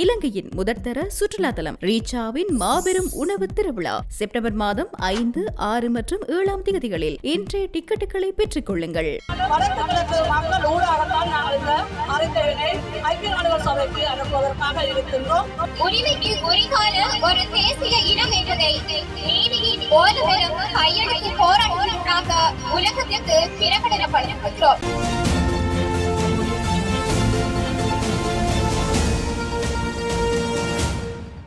இலங்கையின் முதற்தர சுற்றுலா தலம் ரீச்சாவின் மாபெரும் உணவு திருவிழா. செப்டம்பர் மாதம் ஐந்து ஆறு மற்றும் ஏழாம் தேதிகளில் இன்றைய டிக்கெட்டுகளை பெற்றுக் கொள்ளுங்கள். உலகத்திற்கு கிழக்கு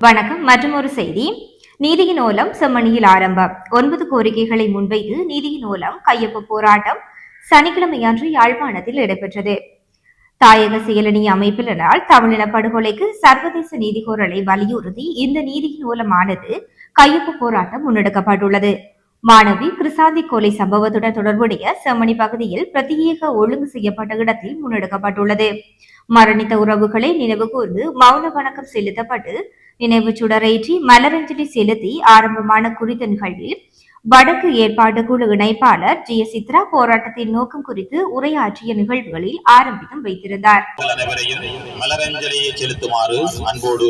வணக்கம் மற்றும் ஒரு செய்தி. நீதியின் ஓலம் செம்மணியில் ஆரம்பம். ஒன்பது கோரிக்கைகளை முன்வைத்து நீதியின் ஓலம் கையொப்ப போராட்டம் சனிக்கிழமை அன்று யாழ்ப்பாணத்தில் இடம்பெற்றது. தாயக செயலணி அமைப்பினரால் தமிழின படுகொலைக்கு சர்வதேச நீதி கோரலை வலியுறுத்தி இந்த நீதியின் மூலமானது கையொப்ப போராட்டம் முன்னெடுக்கப்பட்டுள்ளது. மாணவி கிருசாந்தி கொலை சம்பவத்துடன் தொடர்புடைய செம்மணி பகுதியில் பிரத்யேக ஒழுங்கு செய்யப்பட்ட இடத்தில் முன்னெடுக்கப்பட்டுள்ளது. மரணித்த உறவுகளை நினைவு கூர்ந்து மௌன வணக்கம் செலுத்தப்பட்டு நினைவு சுடரேற்றி மலரஞ்சலி செலுத்தி ஆரம்பமான குறித்த நிகழ்வில் வடக்கு ஏற்பாட்டு குழு இணைப்பாளர் ஜி. எஸ். சித்ரா போராட்டத்தின் நோக்கம் குறித்து உரையாற்றிய நிகழ்வுகளில் ஆரம்பித்தும் வைத்திருந்தார். மலரஞ்சலியை செலுத்துமாறு அன்போடு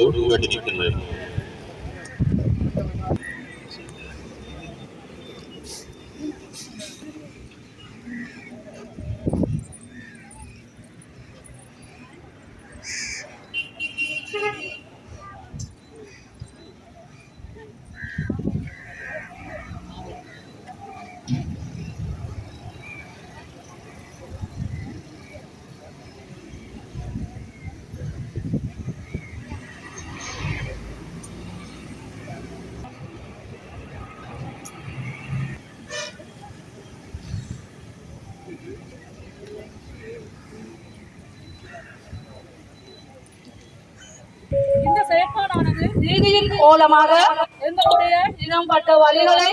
நீதியின் மூலமாக எங்களுடைய இனம்பட்ட வழிகளை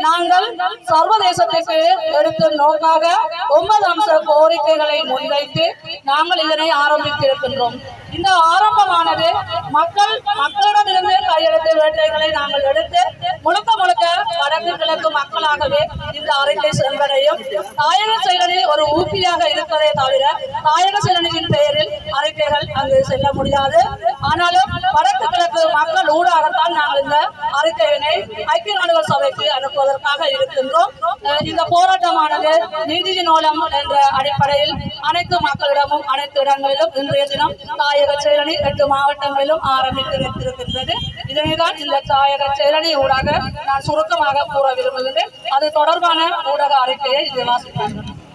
நாங்கள் சர்வதேசத்திற்கு எடுத்த நோக்காக ஒன்பது அம்ச கோரிக்கைகளை முன்வைத்து நாங்கள் இதனை ஆரம்பித்திருக்கின்றோம். இந்த ஆரம்பமானது மக்கள் மக்களிடமிருந்து கையெழுத்து வேட்டைகளை நாங்கள் எடுத்து முழுக்க முழுக்க வடக்கு கிழக்கு மக்களாகவே இந்த அறிக்கை செல்வதையும் தாயக செயலி ஒரு ஊக்கியாக இருப்பதை தவிர தாயக செயலனியின் பெயரில் அறிக்கைகள் அங்கு செல்ல முடியாது. ஆனாலும் வடக்கு கிழக்கு மக்கள் ஊடாகத்தான் நாங்கள் இந்த அறிக்கையினை ஐக்கிய நாடுகள் சபைக்கு அனுப்புவதற்காக இருக்கின்றோம். இந்த போராட்டமானது நீதியின் மூலம் என்ற அடிப்படையில் அனைத்து மக்களிடமும் அனைத்து இடங்களிலும் இன்றைய தினம் தாயக செயலணி எட்டு மாவட்டங்களிலும் ஆரம்பித்திருக்கின்றது. இதனைதான் இந்த தாயக செயலணி ஊடாக நான் சுருக்கமாக கூற விரும்புகின்றேன். அது தொடர்பான ஊடக அறிக்கையை இது வாசிக்கிறேன்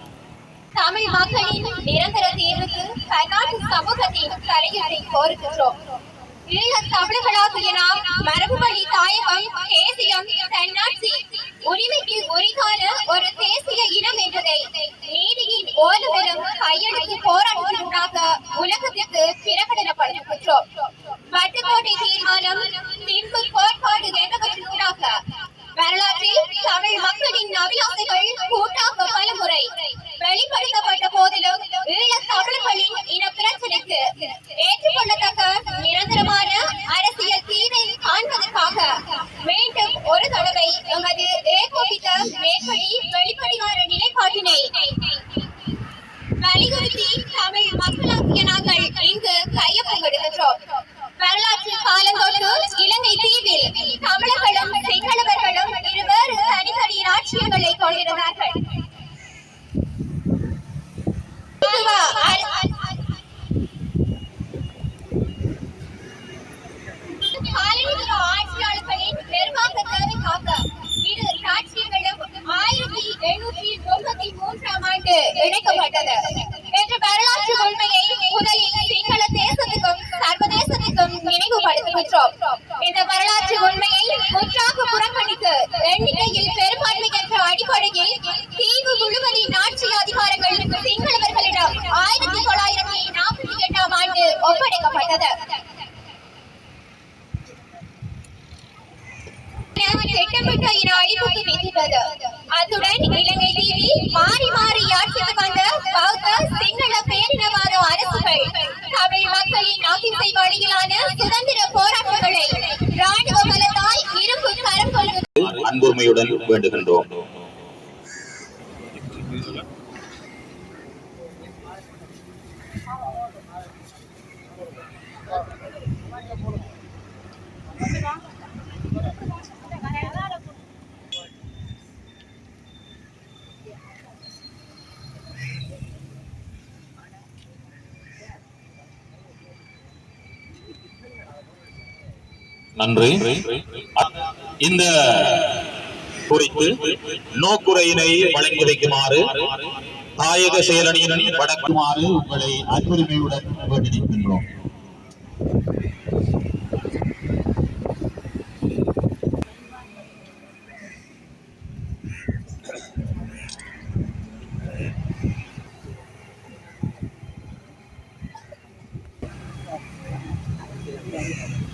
தமிழ் மக்களின் நிரந்தர தீர்வுக்கு கர்நாடக சமூகத்தின் தலையீட்டை கோருகின்றோம். ஈழத் தமிழர்களாகிய நாம் மரபு வழி தாயகம் தேசியம் தன்னாட்சி உரிமைக்கு உரிதான ஒரு தேசிய இனம் என்பதை நீதியின் உலகத்திற்கு பிரகடனப்படுத்துகின்றோம் வட்டுக்கோட்டை தீர்மானம் பின்பு கோட்பாடு என்பவற்றினூடாக வரலாற்றில் தமிழ் மக்களின் அபிலாசைகள் கூட்டாக பலமுறை வெளிப்படுத்தப்பட்ட போதிலும் ஈழத் தமிழர்களின் இன பிரச்சனைக்கு ஏற்றுக்கொள்ளத்தக்க நிரந்தரமான அரசியல் தீர்வை காண்பதற்காக மீண்டும் ஒரு தடவை எமது ஏகோபித்த மேற்படி வரலாற்று இலங்கை தீவில் தமிழர்களும் சிங்களவர்களும் இருவேறு தனித்தனி ராட்சியங்களை கொண்டிருந்தார்கள் ஆட்சியாளர்களின் நிர்வாக தேவைக்காக இரு ராட்சியங்களும் ஆயிரத்தி எண்ணூற்றி தொண்ணூத்தி மூன்றாம் ஆண்டு இணைக்கப்பட்டது என்ற வரலாற்று உண்மையை திட்டமிட்டு என அழிவுக்கு விதித்தது அத்துடன் இலங்கை தீவில் மாறி மாறி ஆட்சிக்கு வந்த பௌத்த சிங்கள பேரினவாத அரசுகள் தமிழ் மக்களின் அகிம்சை வழியிலான சுதந்திர போராட்டங்களை ராணுவ பலத்தால் இரும்பு கரம் அன்புமையுடன் வேண்டுகின்றோம் Thank you. நன்றி. இந்த குறித்து நோக்குறையினை வழங்கி வைக்குமாறு தாயக செயலணியினர் வடக்குமாறு உங்களை அன்புரிமையுடன் வேண்டியிருக்கின்றோம். அங்கே